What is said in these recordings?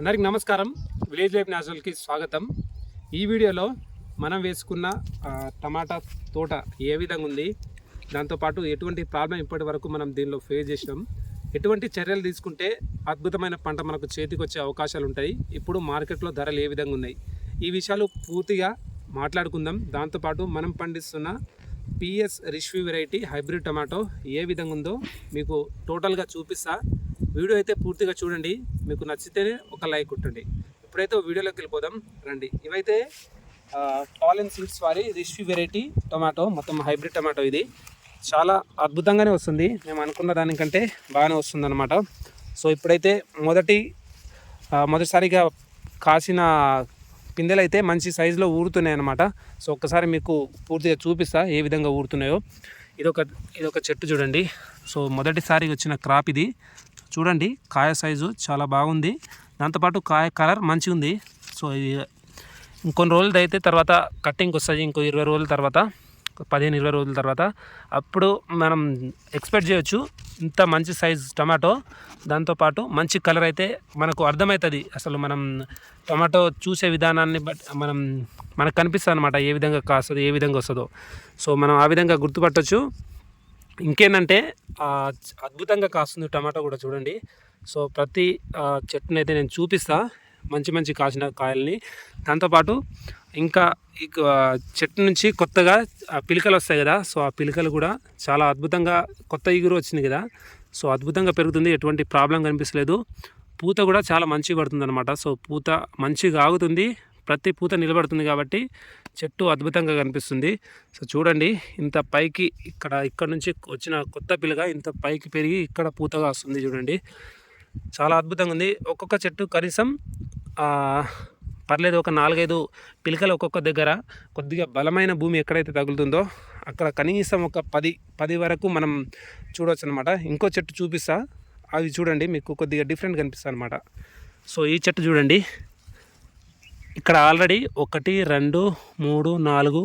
అందరికి నమస్కారం. Village life న్యాచురల్కి స్వాగతం. ఈ వీడియోలో మనం వేసుకున్న టమాటా తోట ఏ విధంగా ఉంది దాంతోపాటు ఎటువంటి ప్రాబ్లం ఇప్పటి వరకు మనం దీనిలో ఫేస్ చేసినాం ఎటువంటి చర్యలు తీసుకుంటే అద్భుతమైన పంట మనకు చేతికి వచ్చే అవకాశాలు ఉంటాయి ఇప్పుడు మార్కెట్లో ధరలు ఏ విధంగా ఉన్నాయి ఈ విషయాలు పూర్తిగా మాట్లాడుకుందాం. దాంతోపాటు మనం పండిస్తున్న PS Rishvi variety hybrid tomato ఏ విధంగా ఉందో మీకు టోటల్గా చూపిస్తా. వీడియో అయితే పూర్తిగా చూడండి. మీకు నచ్చితేనే ఒక లైక్ కొట్టండి. ఇప్పుడైతే వీడియోలోకి వెళ్ళిపోదాం. రండి. ఇవైతే టాలెన్ సీడ్స్ వారి రిష్వి వెరైటీ టొమాటో మొత్తం హైబ్రిడ్ టమాటో ఇది. చాలా అద్భుతంగానే వస్తుంది. మేము అనుకున్న దానికంటే బాగానే వస్తుందన్నమాట. సో ఇప్పుడైతే మొదటి మొదటిసారిగా కాసిన పిందెలు అయితే మంచి సైజులో ఊరుతున్నాయి అనమాట సో ఒక్కసారి మీకు పూర్తిగా చూపిస్తా ఏ విధంగా ఊరుతున్నాయో. ఇదొక ఇదొక చెట్టు చూడండి. సో మొదటిసారి వచ్చిన క్రాప్ ఇది. చూడండి కాయ సైజు చాలా బాగుంది. దాంతోపాటు కాయ కలర్ మంచిగా ఉంది. సో ఇది ఇంకొన్ని రోజులు అయితే తర్వాత కట్టింగ్ వస్తుంది ఇంకో ఇరవై రోజుల తర్వాత పదిహేను ఇరవై రోజుల తర్వాత. అప్పుడు మనం ఎక్స్పెక్ట్ చేయొచ్చు ఇంత మంచి సైజ్ టమాటో. దాంతోపాటు మంచి కలర్ అయితే మనకు అర్థమవుతుంది. అసలు మనం టమాటో చూసే విధానాన్ని బట్టి మనం మనకు కనిపిస్తుంది అనమాట ఏ విధంగా కాస్తుంది ఏ విధంగా వస్తుందో. సో మనం ఆ విధంగా గుర్తుపట్టొచ్చు. ఇంకేంటంటే అద్భుతంగా కాస్తుంది టమాటా కూడా చూడండి. సో ప్రతి ఆ, చెట్టుని అయితే నేను చూపిస్తా మంచి మంచి కాసిన కాయల్ని. దాంతోపాటు ఇంకా ఈ చెట్టు నుంచి కొత్తగా పిలికలు వస్తాయి కదా సో ఆ పిలికలు కూడా చాలా అద్భుతంగా కొత్త ఇగురు వచ్చింది కదా. సో అద్భుతంగా పెరుగుతుంది ఎటువంటి ప్రాబ్లం కనిపించలేదు పూత కూడా చాలా మంచిగా పడుతుంది అనమాట సో పూత మంచిగా ఆగుతుంది. ప్రతి పూత నిలబడుతుంది కాబట్టి చెట్టు అద్భుతంగా కనిపిస్తుంది. సో చూడండి ఇంత పైకి ఇక్కడ ఇక్కడ నుంచి వచ్చిన కొత్త పిల్లగా ఇంత పైకి పెరిగి ఇక్కడ పూతగా వస్తుంది చూడండి. చాలా అద్భుతంగా ఉంది. ఒక్కొక్క చెట్టు కనీసం పర్లేదు ఒక నాలుగైదు పిలకలు ఒక్కొక్క దగ్గర. కొద్దిగా బలమైన భూమి ఎక్కడైతే తగులుతుందో అక్కడ కనీసం ఒక పది పది వరకు మనం చూడవచ్చు అనమాట ఇంకో చెట్టు చూపిస్తా. అవి చూడండి మీకు కొద్దిగా డిఫరెంట్ కనిపిస్తా అనమాట సో ఈ చెట్టు చూడండి ఇక్కడ ఆల్రెడీ ఒకటి రెండు మూడు నాలుగు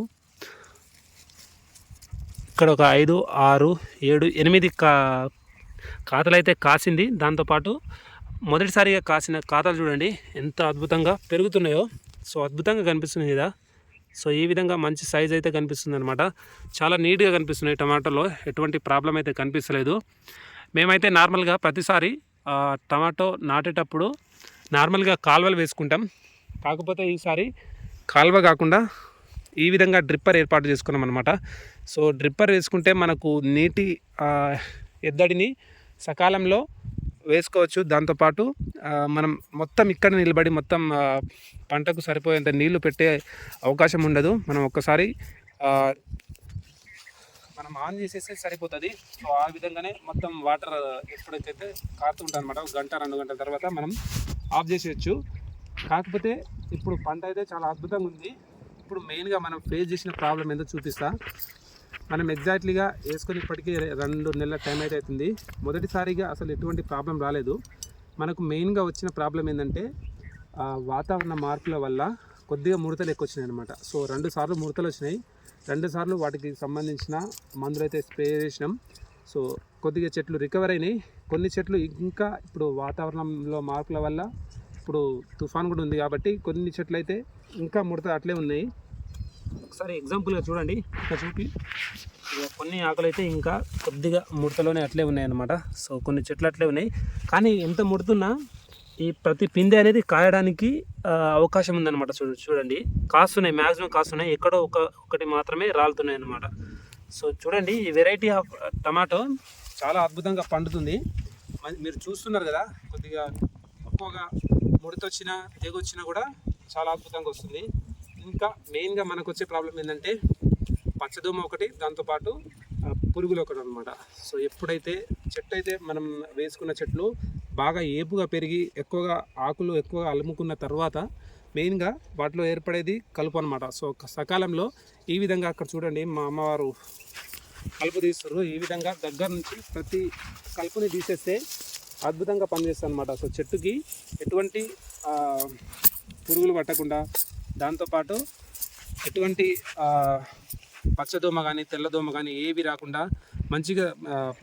ఇక్కడ ఒక ఐదు ఆరు ఏడు ఎనిమిది కా ఖాతాలు అయితే కాసింది దాంతోపాటు మొదటిసారిగా కాసిన ఖాతాలు చూడండి ఎంత అద్భుతంగా పెరుగుతున్నాయో. సో అద్భుతంగా కనిపిస్తుంది కదా సో ఈ విధంగా మంచి సైజ్ అయితే కనిపిస్తుంది అనమాట చాలా నీట్గా కనిపిస్తున్నాయి టమాటోలో. ఎటువంటి ప్రాబ్లం అయితే కనిపించలేదు మేమైతే నార్మల్గా ప్రతిసారి టమాటో నాటేటప్పుడు నార్మల్గా కాలువలు వేసుకుంటాం. కాకపోతే ఈసారి కాలువ కాకుండా ఈ విధంగా డ్రిప్పర్ ఏర్పాటు చేసుకున్నాం అనమాట సో డ్రిప్పర్ వేసుకుంటే మనకు నీటి ఎద్దడిని సకాలంలో వేసుకోవచ్చు. దాంతోపాటు మనం మొత్తం ఇక్కడ నిలబడి మొత్తం పంటకు సరిపోయేంత నీళ్ళు పెట్టే అవకాశం ఉండదు. మనం ఒక్కసారి మనం ఆన్ చేసేస్తే సరిపోతుంది. సో ఆ విధంగానే మొత్తం వాటర్ ఎప్పుడైతే కారుతుంటుంది అనమాట ఒక గంట రెండు గంటల తర్వాత మనం ఆఫ్ చేసేయచ్చు. కాకపోతే ఇప్పుడు పంట అయితే చాలా అద్భుతంగా ఉంది. ఇప్పుడు మెయిన్గా మనం ఫేస్ చేసిన ప్రాబ్లం ఏందో చూపిస్తా. మనం ఎగ్జాక్ట్లీగా వేసుకొని ఇప్పటికీ రెండు నెలల టైం అయితే అవుతుంది. మొదటిసారిగా అసలు ఎటువంటి ప్రాబ్లం రాలేదు. మనకు మెయిన్గా వచ్చిన ప్రాబ్లం ఏంటంటే వాతావరణ మార్పుల వల్ల కొద్దిగా ముడతలు ఎక్కువ వచ్చినాయి అనమాట సో రెండు సార్లు ముడతలు వచ్చినాయి. రెండు సార్లు వాటికి సంబంధించిన మందులు అయితే స్ప్రే చేసినాం. సో కొద్దిగా చెట్లు రికవర్ అయినాయి. కొన్ని చెట్లు ఇంకా ఇప్పుడు వాతావరణంలో మార్పుల వల్ల ఇప్పుడు తుఫాన్ కూడా ఉంది కాబట్టి కొన్ని చెట్లు అయితే ఇంకా ముడత అట్లే ఉన్నాయి. ఒకసారి ఎగ్జాంపుల్గా చూడండి. ఇక్కడ చూపి. కొన్ని ఆకులు అయితే ఇంకా కొద్దిగా ముడతలోనే అట్లే ఉన్నాయి అన్నమాట సో కొన్ని చెట్లు అట్లే ఉన్నాయి. కానీ ఎంత ముడుతున్నా ఈ ప్రతి పిందె అనేది కాయడానికి అవకాశం ఉందన్నమాట. చూ చూడండి. కాస్తున్నాయి మ్యాక్సిమం కాస్తున్నాయి. ఎక్కడో ఒక ఒకటి మాత్రమే రాలుతున్నాయి అన్నమాట. సో చూడండి ఈ వెరైటీ ఆఫ్ టమాటో చాలా అద్భుతంగా పండుతుంది. మీరు చూస్తున్నారు కదా కొద్దిగా తక్కువగా ముడతొచ్చినా తెగొచ్చినా కూడా చాలా అద్భుతంగా వస్తుంది. ఇంకా మెయిన్గా మనకు వచ్చే ప్రాబ్లం ఏంటంటే పచ్చదోమ ఒకటి దాంతోపాటు పురుగులు ఒకటి అనమాట సో ఎప్పుడైతే చెట్టు అయితే మనం వేసుకున్న చెట్లు బాగా ఏపుగా పెరిగి ఎక్కువగా ఆకులు ఎక్కువగా అలుముకున్న తర్వాత మెయిన్గా వాటిలో ఏర్పడేది కలుపు అనమాట సో సకాలంలో ఈ విధంగా అక్కడ చూడండి మా అమ్మవారు కలుపు తీస్తారు ఈ విధంగా దగ్గర నుంచి ప్రతి కలుపుని తీసేస్తే అద్భుతంగా పనిచేస్తుంది అనమాట సో చెట్టుకి ఎటువంటి పురుగులు పట్టకుండా దాంతోపాటు ఎటువంటి పచ్చదోమ కానీ తెల్లదోమ కానీ ఏవి రాకుండా మంచిగా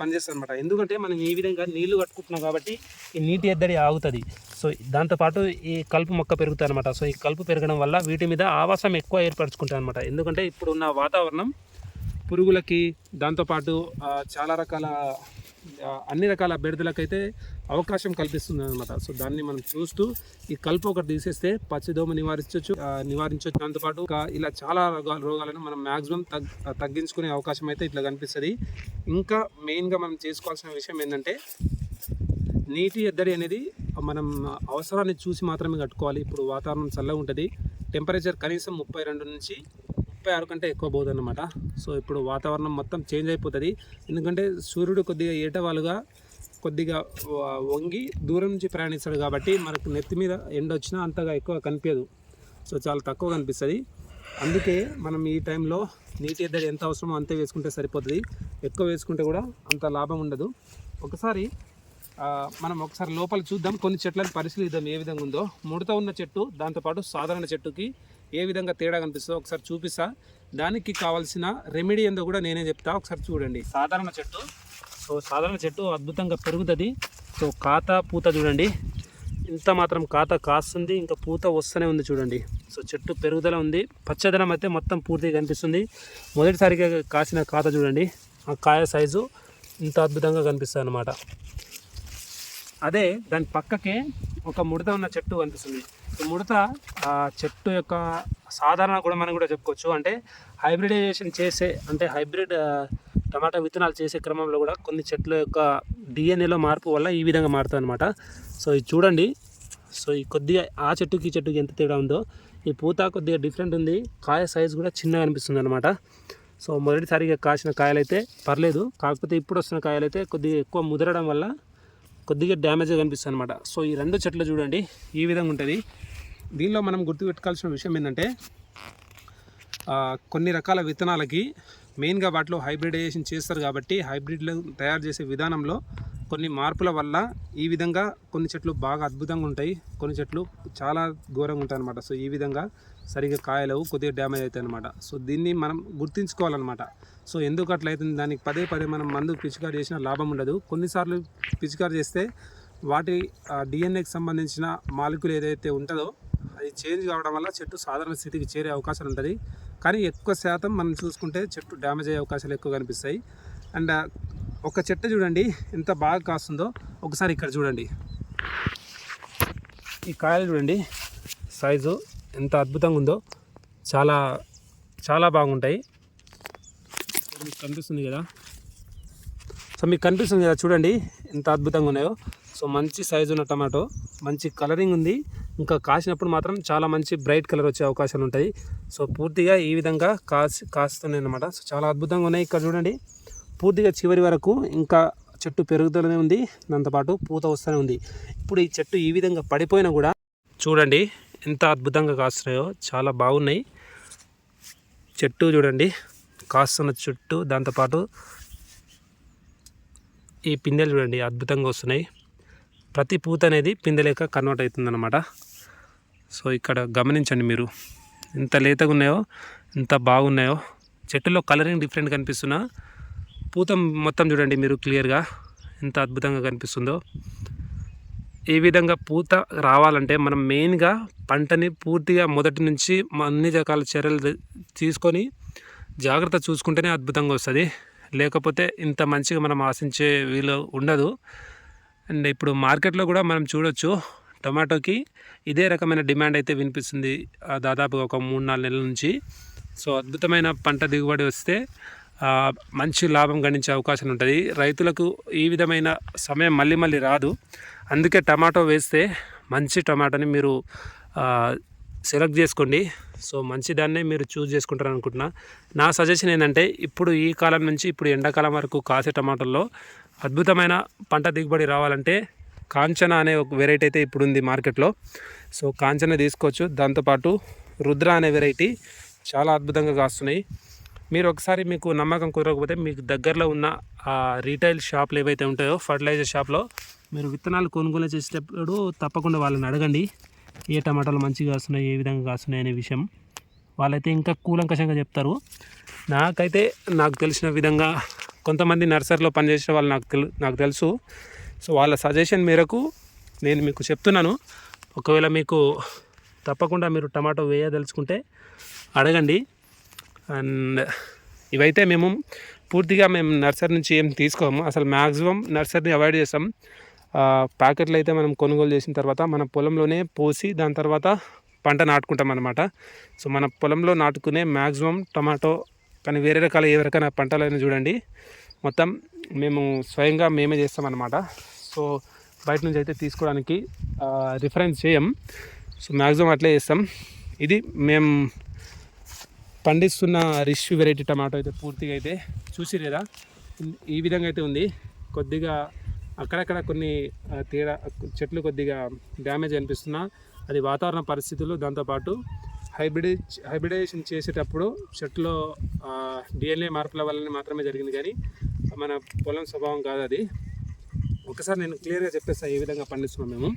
పనిచేస్తుంది అనమాట ఎందుకంటే మనం ఈ విధంగా నీళ్ళు కట్టుకుంటున్నాం కాబట్టి ఈ నీటి ఎద్దడి ఆగుతుంది. సో దాంతోపాటు ఈ కలుపు మొక్క పెరుగుతుంది అనమాట సో ఈ కలుపు పెరగడం వల్ల వీటి మీద ఆవాసం ఎక్కువ ఏర్పరచుకుంటాయి అనమాట ఎందుకంటే ఇప్పుడున్న వాతావరణం పురుగులకి దాంతోపాటు చాలా రకాల అన్ని రకాల బెడదలకైతే అవకాశం కల్పిస్తుంది అనమాట సో దాన్ని మనం చూస్తూ ఈ కలుపు ఒకటి తీసేస్తే పచ్చిదోమ నివారించవచ్చు నివారించవచ్చు దాంతోపాటు ఇంకా ఇలా చాలా రోగాలు రోగాలను మనం మ్యాక్సిమం తగ్ తగ్గించుకునే అవకాశం అయితే ఇట్లా కనిపిస్తుంది. ఇంకా మెయిన్గా మనం చేసుకోవాల్సిన విషయం ఏంటంటే నీటి ఎద్దడి అనేది మనం అవసరాన్ని చూసి మాత్రమే కట్టుకోవాలి. ఇప్పుడు వాతావరణం చల్లగా ఉంటుంది టెంపరేచర్ కనీసం ముప్పై రెండు నుంచి ముప్పై ఆరు కంటే ఎక్కువ పోదు అనమాట సో ఇప్పుడు వాతావరణం మొత్తం చేంజ్ అయిపోతుంది. ఎందుకంటే సూర్యుడు కొద్దిగా ఏటవాలుగా కొద్దిగా వంగి దూరం నుంచి ప్రయాణిస్తాడు కాబట్టి మనకు నెత్తి మీద ఎండ వచ్చినా అంతగా ఎక్కువ కనిపించదు. సో చాలా తక్కువ కనిపిస్తుంది. అందుకే మనం ఈ టైంలో నీటి ఎద్దడి ఎంత అవసరమో అంతే వేసుకుంటే సరిపోతుంది. ఎక్కువ వేసుకుంటే కూడా అంత లాభం ఉండదు. ఒకసారి మనం ఒకసారి లోపల చూద్దాం. కొన్ని చెట్లను పరిశీలిద్దాం ఏ విధంగా ఉందో. ముడత ఉన్న చెట్టు దాంతోపాటు సాధారణ చెట్టుకి ఏ విధంగా తేడా కనిపిస్తుందో ఒకసారి చూపిస్తా. దానికి కావాల్సిన రెమెడీ ఏందో కూడా నేనే చెప్తా. ఒకసారి చూడండి. సాధారణ చెట్టు. సో సాధారణ చెట్టు అద్భుతంగా పెరుగుతుంది. సో కాత పూత చూడండి. ఇంత మాత్రం కాత కాస్తుంది. ఇంకా పూత వస్తూనే ఉంది చూడండి. సో చెట్టు పెరుగుదల ఉంది. పచ్చదనం అయితే మొత్తం పూర్తిగా కనిపిస్తుంది. మొదటిసారిగా కాసిన కాత చూడండి. ఆ కాయ సైజు ఇంత అద్భుతంగా కనిపిస్తుంది అనమాట అదే దాని పక్కకే ఒక ముడత ఉన్న చెట్టు కనిపిస్తుంది. ముడత ఆ చెట్టు యొక్క సాధారణ కూడా మనం కూడా చెప్పుకోవచ్చు. అంటే హైబ్రిడైజేషన్ చేసే అంటే హైబ్రిడ్ టమాటా విత్తనాలు చేసే క్రమంలో కూడా కొన్ని చెట్ల యొక్క డిఎన్ఏలో మార్పు వల్ల ఈ విధంగా మారుతుంది అనమాట సో ఇది చూడండి. సో ఈ కొద్దిగా ఆ చెట్టుకి ఈ చెట్టుకి ఎంత తేడా ఉందో. ఈ పూత కొద్దిగా డిఫరెంట్ ఉంది. కాయ సైజ్ కూడా చిన్నగా అనిపిస్తుంది అనమాట సో మొదటిసారిగా కాసిన కాయలైతే పర్లేదు. కాకపోతే ఇప్పుడు వస్తున్న కాయలైతే కొద్దిగా ఎక్కువ ముదరడం వల్ల కొద్దిగా డ్యామేజ్గా కనిపిస్తుంది అనమాట సో ఈ రెండు చెట్లు చూడండి. ఈ విధంగా ఉంటుంది. దీనిలో మనం గుర్తుపెట్టుకోవాల్సిన విషయం ఏంటంటే కొన్ని రకాల విత్తనాలకి మెయిన్గా వాటిలో హైబ్రిడైజేషన్ చేస్తారు కాబట్టి హైబ్రిడ్లు తయారు చేసే విధానంలో కొన్ని మార్పుల వల్ల ఈ విధంగా కొన్ని చెట్లు బాగా అద్భుతంగా ఉంటాయి కొన్ని చెట్లు చాలా ఘోరంగా ఉంటాయి అనమాట సో ఈ విధంగా సరిగ్గా కాయలవు కొద్దిగా డ్యామేజ్ అవుతాయి అనమాట సో దీన్ని మనం గుర్తించుకోవాలన్నమాట. సో ఎందుకు అట్లయితుంది? దానికి పదే పదే మనం మందు పిచికారి చేసినా లాభం ఉండదు. కొన్నిసార్లు పిచికారి చేస్తే వాటి డిఎన్ఏకి సంబంధించిన మాలిక్యూల్ ఏదైతే ఉంటుందో అది చేంజ్ కావడం వల్ల చెట్టు సాధారణ స్థితికి చేరే అవకాశం ఉంటుంది. కానీ ఎక్కువ శాతం మనం చూసుకుంటే చెట్టు డ్యామేజ్ అయ్యే అవకాశాలు ఎక్కువ కనిపిస్తాయి అండ్ ఒక చెట్టు చూడండి ఎంత బాగా కాస్తుందో ఒకసారి ఇక్కడ చూడండి. ఈ కాయలు చూడండి సైజు ఎంత అద్భుతంగా ఉందో చాలా చాలా బాగుంటాయి. మీకు కనిపిస్తుంది కదా? సో మీకు కనిపిస్తుంది కదా చూడండి ఎంత అద్భుతంగా ఉన్నాయో. సో మంచి సైజు ఉన్న టమాటో మంచి కలరింగ్ ఉంది. ఇంకా కాసినప్పుడు మాత్రం చాలా మంచి బ్రైట్ కలర్ వచ్చే అవకాశాలు ఉంటాయి. సో పూర్తిగా ఈ విధంగా కాసి కాస్తున్నాయి అనమాట సో చాలా అద్భుతంగా ఉన్నాయి. ఇక్కడ చూడండి. పూర్తిగా చివరి వరకు ఇంకా చెట్టు పెరుగుతూనే ఉంది. దాంతోపాటు పూత వస్తూనే ఉంది. ఇప్పుడు ఈ చెట్టు ఈ విధంగా పడిపోయినా కూడా చూడండి ఎంత అద్భుతంగా కాస్తున్నాయో. చాలా బాగున్నాయి. చెట్టు చూడండి. కాస్తున్న చుట్టూ. దాంతోపాటు ఈ పిందెలు చూడండి. అద్భుతంగా వస్తున్నాయి. ప్రతి పూత అనేది పిందెలేక కన్వర్ట్ అవుతుందన్నమాట. సో ఇక్కడ గమనించండి మీరు. ఎంత లేతగా ఉన్నాయో ఎంత బాగున్నాయో. చెట్టులో కలరింగ్ డిఫరెంట్ కనిపిస్తున్నా. పూత మొత్తం చూడండి మీరు క్లియర్గా ఎంత అద్భుతంగా కనిపిస్తుందో. ఈ విధంగా పూత రావాలంటే మనం మెయిన్గా పంటని పూర్తిగా మొదటి నుంచి అన్ని రకాల చర్యలు తీసుకొని జాగ్రత్త చూసుకుంటేనే అద్భుతంగా వస్తుంది. లేకపోతే ఇంత మంచిగా మనం ఆశించే వీలు ఉండదు. అండ్ ఇప్పుడు మార్కెట్లో కూడా మనం చూడొచ్చు టొమాటోకి ఇదే రకమైన డిమాండ్ అయితే వినిపిస్తుంది దాదాపుగా ఒక మూడు నాలుగు నెలల నుంచి. సో అద్భుతమైన పంట దిగుబడి వస్తే మంచి లాభం గణించే అవకాశం ఉంటుంది. రైతులకు ఈ విధమైన సమయం మళ్ళీ మళ్ళీ రాదు. అందుకే టమాటో వేస్తే మంచి టమాటోని మీరు సెలెక్ట్ చేసుకోండి. సో మంచి దాన్నే మీరు చూస్ చేసుకుంటారు అనుకుంటున్నా. నా సజెషన్ ఏంటంటే ఇప్పుడు ఈ కాలం నుంచి ఇప్పుడు ఎండాకాలం వరకు కాసే టమాటోల్లో అద్భుతమైన పంట దిగుబడి రావాలంటే కాంచన అనే ఒక వెరైటీ అయితే ఇప్పుడు ఉంది మార్కెట్లో. సో కాంచన తీసుకోవచ్చు. దాంతోపాటు రుద్ర అనే వెరైటీ చాలా అద్భుతంగా కాస్తున్నాయి. మీరు ఒకసారి మీకు నమ్మకం కుదరకపోతే మీకు దగ్గరలో ఉన్న ఆ రీటైల్ షాప్లు ఏవైతే ఉంటాయో ఫర్టిలైజర్ షాప్లో మీరు విత్తనాలు కొనుగోలు చేసేటప్పుడు తప్పకుండా వాళ్ళని అడగండి. ఏ టమాటాలు మంచిగా కాస్తున్నాయి ఏ విధంగా కాస్తున్నాయి అనే విషయం. వాళ్ళైతే ఇంకా కూలంకషంగా చెప్తారు. నాకైతే నాకు తెలిసిన విధంగా కొంతమంది నర్సరీలో పనిచేసిన వాళ్ళు నాకు తెలు నాకు తెలుసు. సో వాళ్ళ సజెషన్ మేరకు నేను మీకు చెప్తున్నాను. ఒకవేళ మీకు తప్పకుండా మీరు టమాటో వేయదలుచుకుంటే అడగండి. అండ్ ఇవైతే మేము పూర్తిగా మేము నర్సరీ నుంచి ఏం తీసుకోము. అసలు మ్యాక్సిమం నర్సరీని అవాయిడ్ చేస్తాం. ప్యాకెట్లు అయితే మనం కొనుగోలు చేసిన తర్వాత మన పొలంలోనే పోసి దాని తర్వాత పంట నాటుకుంటాం అనమాట సో మన పొలంలో నాటుకునే మ్యాక్సిమం టమాటో కానీ వేరే రకాల ఏ రకమైన పంటలైనా చూడండి. మొత్తం మేము స్వయంగా మేమే చేస్తామన్నమాట. సో బయట నుంచి అయితే తీసుకోవడానికి రిఫరెన్స్ చేయం. సో మ్యాక్సిమం అట్లే చేస్తాం. ఇది మేము పండిస్తున్న రిష్ వెరైటీ టమాటో అయితే పూర్తిగా అయితే చూసి లేదా ఈ విధంగా అయితే ఉంది. కొద్దిగా అక్కడక్కడ కొన్ని తేడా చెట్లు కొద్దిగా డ్యామేజ్ అనిపిస్తున్నా. అది వాతావరణ పరిస్థితులు దాంతోపాటు హైబ్రిడ్ హైబ్రిడైజేషన్ చేసేటప్పుడు చెట్టులో డిఎన్ఏ మార్పుల వల్లనే మాత్రమే జరిగింది కానీ మన పొలం స్వభావం కాదు అది. ఒకసారి నేను క్లియర్గా చెప్పేస్తాను ఏ విధంగా పండిస్తున్నాం మేము.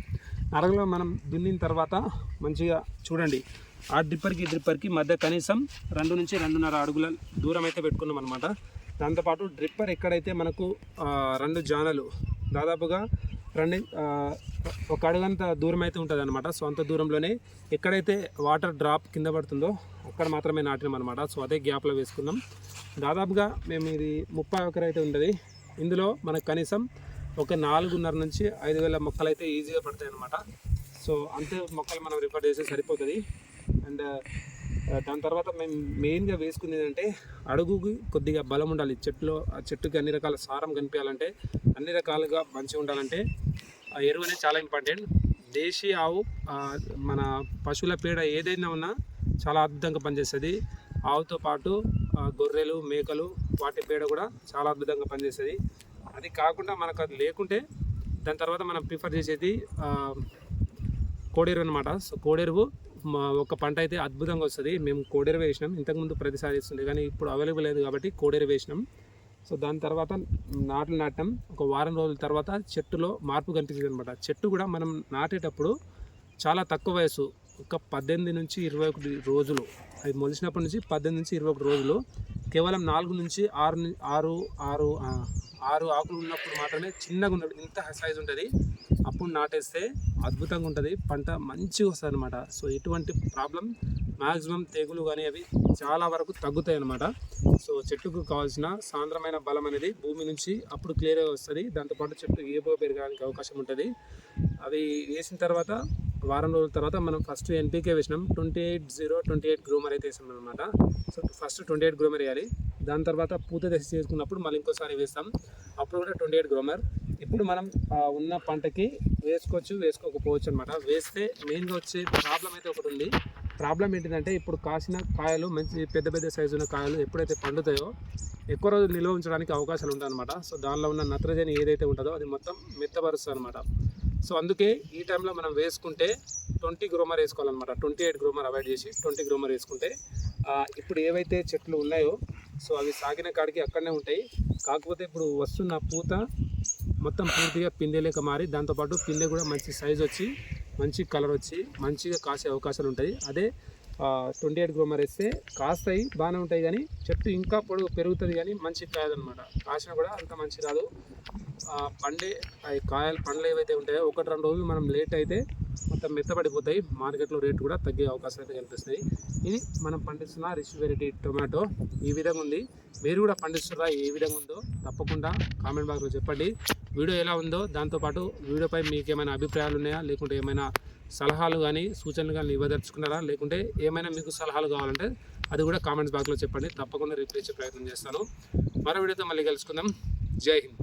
అరగలో మనం దున్నిన తర్వాత మంచిగా చూడండి. ఆ డ్రిప్పర్కి డ్రిప్పర్కి మధ్య కనీసం రెండు నుంచి రెండున్నర అడుగుల దూరం అయితే పెట్టుకున్నాం అనమాట దాంతోపాటు డ్రిప్పర్ ఎక్కడైతే మనకు రెండు జానలు దాదాపుగా రన్నింగ్ ఒక అడుగంత దూరం అయితే ఉంటుంది అనమాట సో అంత దూరంలోనే ఎక్కడైతే వాటర్ డ్రాప్ కింద పడుతుందో అక్కడ మాత్రమే నాటినాం అనమాట సో అదే గ్యాప్లో వేసుకున్నాం దాదాపుగా మేము ఇది ముప్పై ఒకరు అయితే ఉంటుంది. ఇందులో మనకు కనీసం ఒక నాలుగున్నర నుంచి ఐదు వేల మొక్కలు అయితే ఈజీగా పడతాయి అనమాట సో అంతే మొక్కలు మనం రిఫర్ చేస్తే సరిపోతుంది. అండ్ దాని తర్వాత మేము మెయిన్గా వేసుకునేది ఏంటంటే అడుగుకి కొద్దిగా బలం ఉండాలి. చెట్టులో ఆ చెట్టుకి అన్ని రకాల సారం కనిపించాలంటే అన్ని రకాలుగా మంచిగా ఉండాలంటే ఆ ఎరువు అనేది చాలా ఇంపార్టెంట్. దేశీ ఆవు మన పశువుల పేడ ఏదైనా ఉన్నా చాలా అద్భుతంగా పనిచేస్తుంది. ఆవుతో పాటు గొర్రెలు మేకలు వాటి పేడ కూడా చాలా అద్భుతంగా పనిచేస్తుంది. అది కాకుండా మనకు అది లేకుంటే దాని తర్వాత మనం ప్రిఫర్ చేసేది కోడెరువు అనమాట సో కోడెరువు మా ఒక పంట అయితే అద్భుతంగా వస్తుంది. మేము కోడెరు వేసినాం. ఇంతకుముందు ప్రతిసారి ఇస్తుంది కానీ ఇప్పుడు అవైలబుల్ లేదు కాబట్టి కోడేరు వేసినాం. సో దాని తర్వాత నాట్లు నాటడం ఒక వారం రోజుల తర్వాత చెట్టులో మార్పు కనిపించింది అనమాట చెట్టు కూడా మనం నాటేటప్పుడు చాలా తక్కువ వయసు ఒక పద్దెనిమిది నుంచి ఇరవై ఒకటి రోజులు. అది మొలిచినప్పటి నుంచి పద్దెనిమిది నుంచి ఇరవై ఒకటి రోజులు. కేవలం నాలుగు నుంచి ఆరు ఆరు ఆరు ఆరు ఆకులు ఉన్నప్పుడు మాత్రమే చిన్నగా ఉన్నప్పుడు ఇంత సైజ్ ఉంటుంది. అప్పుడు నాటేస్తే అద్భుతంగా ఉంటుంది. పంట మంచిగా వస్తుంది అనమాట సో ఎటువంటి ప్రాబ్లం మ్యాక్సిమం తెగులు కానీ అవి చాలా వరకు తగ్గుతాయి అనమాట సో చెట్టుకు కావాల్సిన సాంద్రమైన బలం అనేది భూమి నుంచి అప్పుడు క్లియర్గా వస్తుంది. దాంతోపాటు చెట్టు ఏపుగా పెరగడానికి అవకాశం ఉంటుంది. అవి వేసిన తర్వాత వారం రోజుల తర్వాత మనం ఫస్ట్ ఎన్పీకే వేసినాం twenty eight zero twenty eight Gromor అయితే వేసాం అనమాట so first twenty eight Gromor వేయాలి. దాని తర్వాత పూత దశ చేసుకున్నప్పుడు మళ్ళీ ఇంకోసారి వేస్తాం. అప్పుడు కూడా ట్వంటీ ఎయిట్ గ్రోమర్ ఇప్పుడు మనం ఉన్న పంటకి వేసుకోవచ్చు వేసుకోకపోవచ్చు అనమాట వేస్తే మెయిన్గా వచ్చే ప్రాబ్లం అయితే ఒకటి ఉంది. ప్రాబ్లం ఏంటిదంటే ఇప్పుడు కాసిన కాయలు మంచి పెద్ద పెద్ద సైజు ఉన్న కాయలు ఎప్పుడైతే పండుతాయో ఎక్కువ రోజులు నిల్వ ఉంచడానికి అవకాశాలు ఉంటాయి అనమాట సో దానిలో ఉన్న నత్రజని ఏదైతే ఉంటుందో అది మొత్తం మెత్తపరుస్తుంది అనమాట సో అందుకే ఈ టైంలో మనం వేసుకుంటే ట్వంటీ గ్రోమర్ వేసుకోవాలన్నమాట. ట్వంటీ ఎయిట్ గ్రోమర్ అవాయిడ్ చేసి ట్వంటీ గ్రోమర్ వేసుకుంటే ఇప్పుడు ఏవైతే చెట్లు ఉన్నాయో సో అవి సాగిన కాడికి అక్కడనే ఉంటాయి. కాకపోతే ఇప్పుడు వస్తున్న పూత మొత్తం పూర్తిగా పిందె లేక మారి దాంతోపాటు పిందె కూడా మంచి సైజ్ వచ్చి మంచి కలర్ వచ్చి మంచిగా కాసే అవకాశాలు ఉంటాయి. అదే ట్వంటీ ఎయిట్ గ్రోమర్ వేస్తే కాస్తాయి బాగానే ఉంటాయి కానీ చెట్టు ఇంకా పొడుగు పెరుగుతుంది కానీ మంచి కాదనమాట కాసిన కూడా అంత మంచి రాదు. పండే కాయలు పండ్లు ఏవైతే ఉంటాయో ఒకటి రెండు రోజులు మనం లేట్ అయితే మొత్తం మెత్తబడిపోతాయి. మార్కెట్లో రేటు కూడా తగ్గే అవకాశాలు అయితే కనిపిస్తాయి. ఇది మనం పండిస్తున్న రిచ్ వెరైటీ టొమాటో. ఈ విధంగా ఉంది. మీరు కూడా పండిస్తున్నారా? ఏ విధంగా ఉందో తప్పకుండా కామెంట్ బాక్స్లో చెప్పండి. వీడియో ఎలా ఉందో దాంతోపాటు వీడియోపై మీకు ఏమైనా అభిప్రాయాలు ఉన్నాయా? లేకుంటే ఏమైనా సలహాలు కానీ సూచనలు కానీ ఇవ్వదలుచుకున్నారా? లేకుంటే ఏమైనా మీకు సలహాలు కావాలంటే అది కూడా కామెంట్స్ బాక్స్లో చెప్పండి. తప్పకుండా రిప్లై ఇచ్చే ప్రయత్నం చేస్తాను. మరో వీడియోతో మళ్ళీ కలుసుకుందాం. జై హింద్.